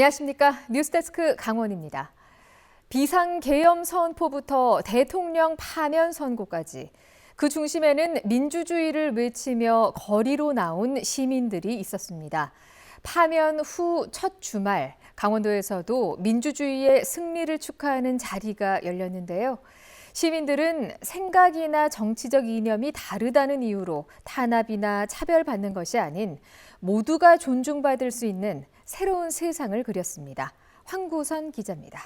안녕하십니까. 뉴스데스크 강원입니다. 비상계엄 선포부터 대통령 파면 선고까지 그 중심에는 민주주의를 외치며 거리로 나온 시민들이 있었습니다. 파면 후 첫 주말 강원도에서도 민주주의의 승리를 축하하는 자리가 열렸는데요. 시민들은 생각이나 정치적 이념이 다르다는 이유로 탄압이나 차별받는 것이 아닌 모두가 존중받을 수 있는 새로운 세상을 그렸습니다. 황구선 기자입니다.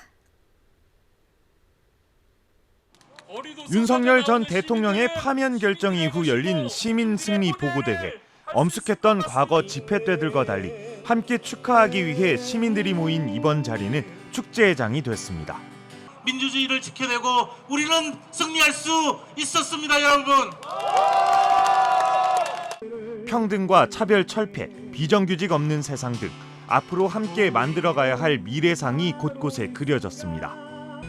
윤석열 전 대통령의 파면 결정 이후 열린 시민 승리 보고대회. 엄숙했던 과거 집회 때들과 달리 함께 축하하기 위해 시민들이 모인 이번 자리는 축제의 장이 됐습니다. 민주주의를 지켜내고 우리는 승리할 수 있었습니다, 여러분. 평등과 차별 철폐, 비정규직 없는 세상 등 앞으로 함께 만들어가야 할 미래상이 곳곳에 그려졌습니다.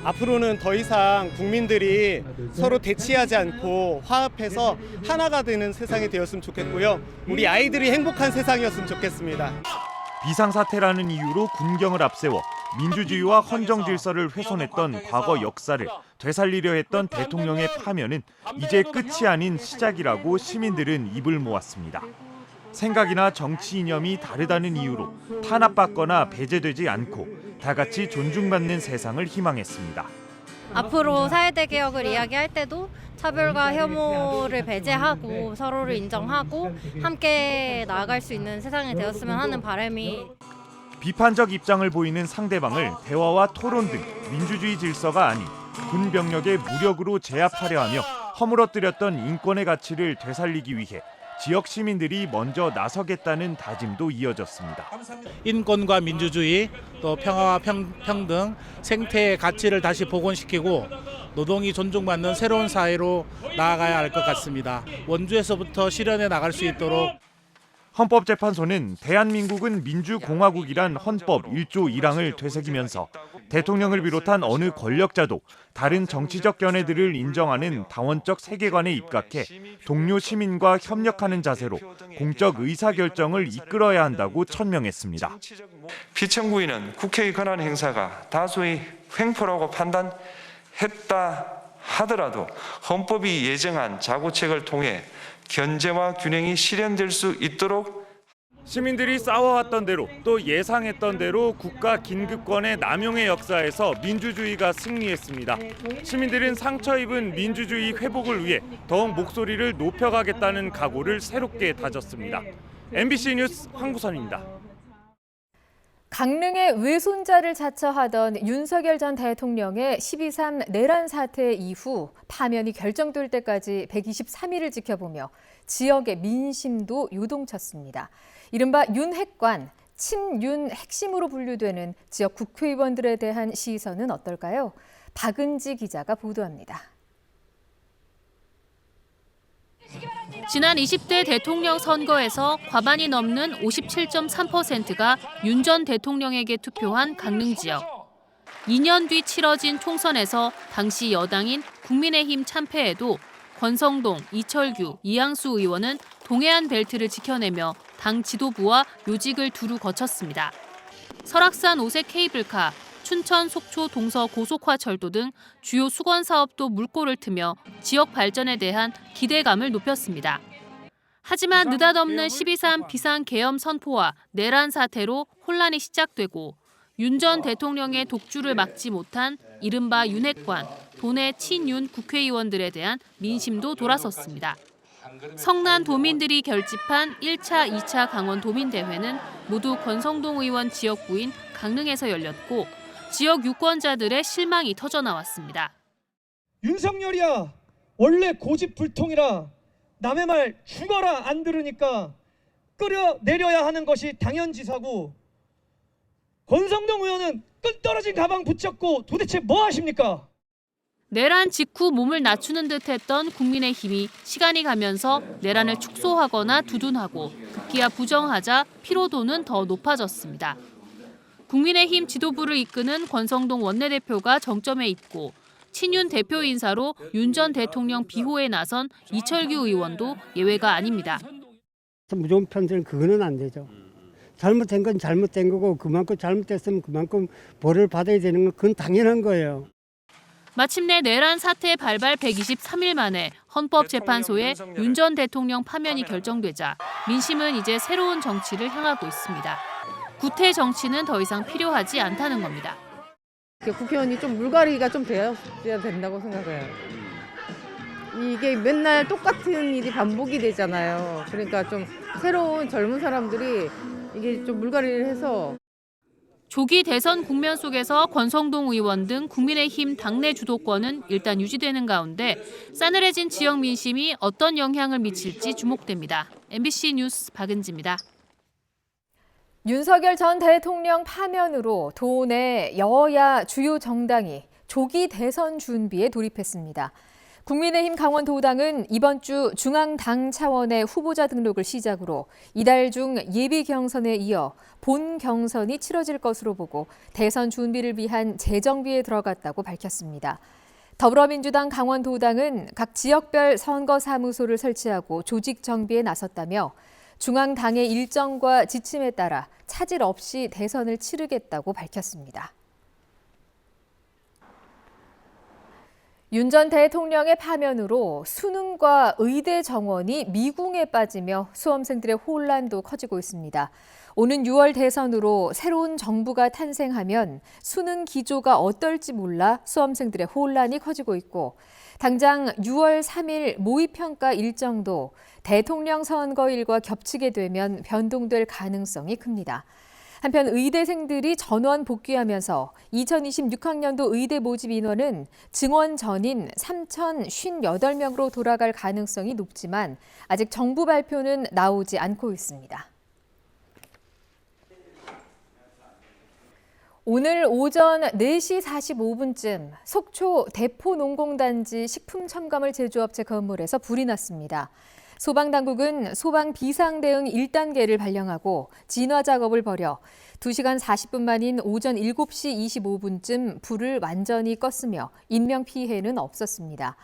앞으로는 더 이상 국민들이 서로 대치하지 않고 화합해서 하나가 되는 세상이 되었으면 좋겠고요. 우리 아이들이 행복한 세상이었으면 좋겠습니다. 비상사태라는 이유로 군경을 앞세워 민주주의와 헌정 질서를 훼손했던 과거 역사를 되살리려 했던 대통령의 파면은 이제 끝이 아닌 시작이라고 시민들은 입을 모았습니다. 생각이나 정치 이념이 다르다는 이유로 탄압받거나 배제되지 않고 다 같이 존중받는 세상을 희망했습니다. 앞으로 사회대 개혁을 이야기할 때도 차별과 혐오를 배제하고 서로를 인정하고 함께 나아갈 수 있는 세상이 되었으면 하는 바람이 비판적 입장을 보이는 상대방을 대화와 토론 등 민주주의 질서가 아닌 군 병력의 무력으로 제압하려 하며 허물어뜨렸던 인권의 가치를 되살리기 위해 지역 시민들이 먼저 나서겠다는 다짐도 이어졌습니다. 인권과 민주주의 또 평화와 평, 평등 생태의 가치를 다시 복원시키고 노동이 존중받는 새로운 사회로 나아가야 할 것 같습니다. 원주에서부터 실현해 나갈 수 있도록 헌법재판소는 대한민국은 민주공화국이란 헌법 1조 1항을 되새기면서 대통령을 비롯한 어느 권력자도 다른 정치적 견해들을 인정하는 다원적 세계관에 입각해 동료 시민과 협력하는 자세로 공적 의사결정을 이끌어야 한다고 천명했습니다. 피청구인은 국회의 권한 행사가 다수의 횡포라고 판단했다 하더라도 헌법이 예정한 자구책을 통해 견제와 균형이 실현될 수 있도록 시민들이 싸워왔던 대로 또 예상했던 대로 국가 긴급권의 남용의 역사에서 민주주의가 승리했습니다. 시민들은 상처 입은 민주주의 회복을 위해 더욱 목소리를 높여가겠다는 각오를 새롭게 다졌습니다. MBC 뉴스 황구선입니다. 강릉의 외손자를 자처하던 윤석열 전 대통령의 12.3 내란 사태 이후 파면이 결정될 때까지 123일을 지켜보며 지역의 민심도 요동쳤습니다. 이른바 윤핵관, 친윤 핵심으로 분류되는 지역 국회의원들에 대한 시선은 어떨까요? 박은지 기자가 보도합니다. 지난 20대 대통령 선거에서 과반이 넘는 57.3%가 윤 전 대통령에게 투표한 강릉 지역. 2년 뒤 치러진 총선에서 당시 여당인 국민의힘 참패에도 권성동, 이철규, 이양수 의원은 동해안 벨트를 지켜내며 당 지도부와 요직을 두루 거쳤습니다. 설악산 오색 케이블카, 춘천 속초 동서 고속화 철도 등 주요 수건 사업도 물꼬를 트며 지역 발전에 대한 기대감을 높였습니다. 하지만 느닷없는 12.3 비상 계엄 선포와 내란 사태로 혼란이 시작되고 윤 전 대통령의 독주를 막지 못한 이른바 윤핵관, 도내 친윤 국회의원들에 대한 민심도 돌아섰습니다. 성난 도민들이 결집한 1차, 2차 강원 도민대회는 모두 권성동 의원 지역구인 강릉에서 열렸고 지역 유권자들의 실망이 터져 나왔습니다. 윤석열이야 원래 고집불통이라 남의 말 죽어라 안 들으니까 끌어 내려야 하는 것이 당연지사고 권성동 의원은 끝 떨어진 가방 붙잡고 도대체 뭐 하십니까? 내란 직후 몸을 낮추는 듯 했던 국민의힘이 시간이 가면서 내란을 축소하거나 두둔하고 급기야 부정하자 피로도는 더 높아졌습니다. 국민의힘 지도부를 이끄는 권성동 원내대표가 정점에 있고 친윤 대표 인사로 윤 전 대통령 비호에 나선 이철규 의원도 예외가 아닙니다. 무조건 편제는 그거는 안 되죠. 잘못된 건 잘못된 거고 그만큼 잘못됐으면 그만큼 벌을 받아야 되는 건 그건 당연한 거예요. 마침내 내란 사태 발발 123일 만에 헌법재판소에 윤 전 대통령 파면이 결정되자 민심은 이제 새로운 정치를 향하고 있습니다. 구태 정치는 더 이상 필요하지 않다는 겁니다. 국회의원이 좀 물갈이가 좀 돼야 된다고 생각해요. 이게 맨날 똑같은 일이 반복이 되잖아요. 그러니까 좀 새로운 젊은 사람들이 이게 좀 물갈이를 해서 조기 대선 국면 속에서 권성동 의원 등 국민의힘 당내 주도권은 일단 유지되는 가운데 싸늘해진 지역 민심이 어떤 영향을 미칠지 주목됩니다. MBC 뉴스 박은지입니다. 윤석열 전 대통령 파면으로 도내 여야 주요 정당이 조기 대선 준비에 돌입했습니다. 국민의힘 강원도당은 이번 주 중앙당 차원의 후보자 등록을 시작으로 이달 중 예비 경선에 이어 본 경선이 치러질 것으로 보고 대선 준비를 위한 재정비에 들어갔다고 밝혔습니다. 더불어민주당 강원도당은 각 지역별 선거사무소를 설치하고 조직 정비에 나섰다며 중앙당의 일정과 지침에 따라 차질 없이 대선을 치르겠다고 밝혔습니다. 윤 전 대통령의 파면으로 수능과 의대 정원이 미궁에 빠지며 수험생들의 혼란도 커지고 있습니다. 오는 6월 대선으로 새로운 정부가 탄생하면 수능 기조가 어떨지 몰라 수험생들의 혼란이 커지고 있고 당장 6월 3일 모의평가 일정도 대통령 선거일과 겹치게 되면 변동될 가능성이 큽니다. 한편 의대생들이 전원 복귀하면서 2026학년도 의대 모집 인원은 증원 전인 3,058명으로 돌아갈 가능성이 높지만 아직 정부 발표는 나오지 않고 있습니다. 오늘 오전 4시 45분쯤 속초 대포농공단지 식품 첨가물 제조업체 건물에서 불이 났습니다. 소방당국은 소방 비상대응 1단계를 발령하고 진화 작업을 벌여 2시간 40분 만인 오전 7시 25분쯤 불을 완전히 껐으며 인명피해는 없었습니다.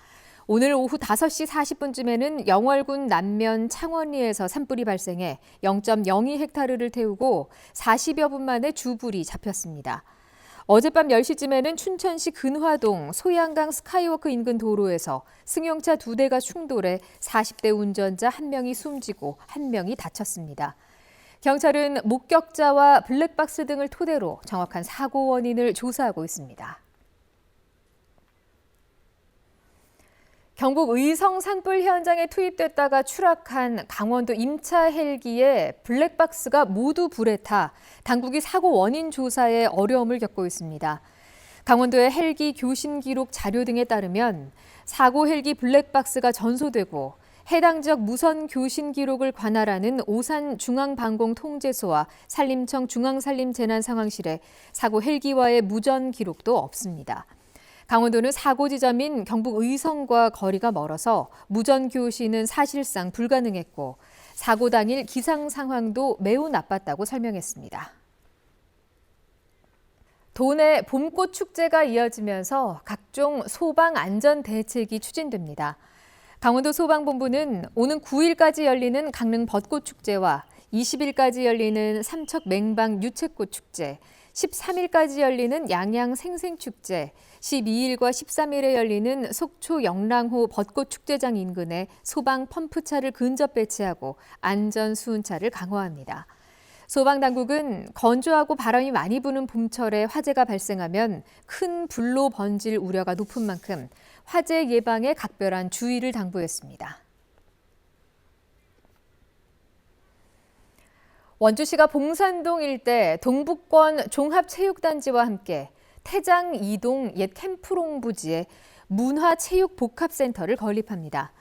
오늘 오후 5시 40분쯤에는 영월군 남면 창원리에서 산불이 발생해 0.02헥타르를 태우고 40여 분 만에 주불이 잡혔습니다. 어젯밤 10시쯤에는 춘천시 근화동 소양강 스카이워크 인근 도로에서 승용차 두 대가 충돌해 40대 운전자 한 명이 숨지고 한 명이 다쳤습니다. 경찰은 목격자와 블랙박스 등을 토대로 정확한 사고 원인을 조사하고 있습니다. 경북 의성 산불 현장에 투입됐다가 추락한 강원도 임차 헬기의 블랙박스가 모두 불에 타 당국이 사고 원인 조사에 어려움을 겪고 있습니다. 강원도의 헬기 교신 기록 자료 등에 따르면 사고 헬기 블랙박스가 전소되고 해당 지역 무선 교신 기록을 관할하는 오산 중앙방공통제소와 산림청 중앙산림재난상황실에 사고 헬기와의 무전 기록도 없습니다. 강원도는 사고 지점인 경북 의성과 거리가 멀어서 무전 교신은 사실상 불가능했고 사고 당일 기상 상황도 매우 나빴다고 설명했습니다. 도내 봄꽃 축제가 이어지면서 각종 소방 안전 대책이 추진됩니다. 강원도 소방본부는 오는 9일까지 열리는 강릉 벚꽃 축제와 20일까지 열리는 삼척 맹방 유채꽃 축제, 13일까지 열리는 양양 생생축제, 12일과 13일에 열리는 속초 영랑호 벚꽃 축제장 인근에 소방 펌프차를 근접 배치하고 안전 수은차를 강화합니다. 소방당국은 건조하고 바람이 많이 부는 봄철에 화재가 발생하면 큰 불로 번질 우려가 높은 만큼 화재 예방에 각별한 주의를 당부했습니다. 원주시가 봉산동 일대 동북권 종합체육단지와 함께 태장 이동 옛 캠프롱 부지에 문화체육복합센터를 건립합니다.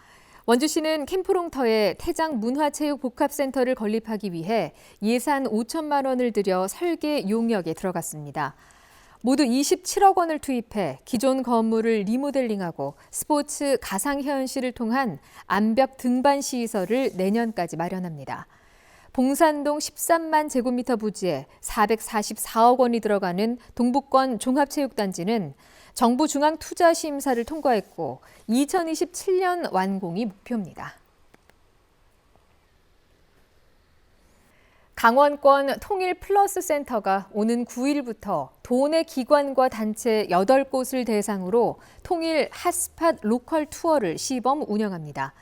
원주시는 캠프롱터에 태장 문화체육복합센터를 건립하기 위해 예산 5천만 원을 들여 설계 용역에 들어갔습니다. 모두 27억 원을 투입해 기존 건물을 리모델링하고 스포츠 가상현실을 통한 암벽 등반 시설을 내년까지 마련합니다. 봉산동 13만 제곱미터 부지에 444억 원이 들어가는 동북권 종합체육단지는 정부 중앙 투자 심사를 통과했고 2027년 완공이 목표입니다. 강원권 통일 플러스 센터가 오는 9일부터 도내 기관과 단체 8곳을 대상으로 통일 핫스팟 로컬 투어를 시범 운영합니다.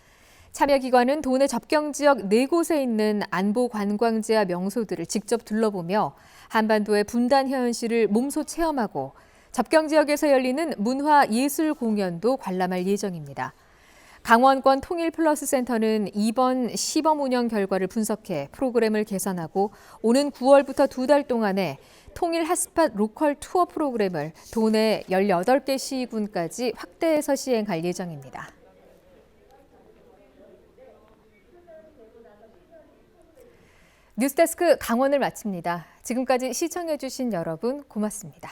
참여 기관은 도내 접경 지역 4곳에 있는 안보 관광지와 명소들을 직접 둘러보며 한반도의 분단 현실을 몸소 체험하고 접경 지역에서 열리는 문화 예술 공연도 관람할 예정입니다. 강원권 통일 플러스 센터는 이번 시범 운영 결과를 분석해 프로그램을 개선하고 오는 9월부터 두 달 동안에 통일 핫스팟 로컬 투어 프로그램을 도내 18개 시군까지 확대해서 시행할 예정입니다. 뉴스데스크 강원을 마칩니다. 지금까지 시청해주신 여러분 고맙습니다.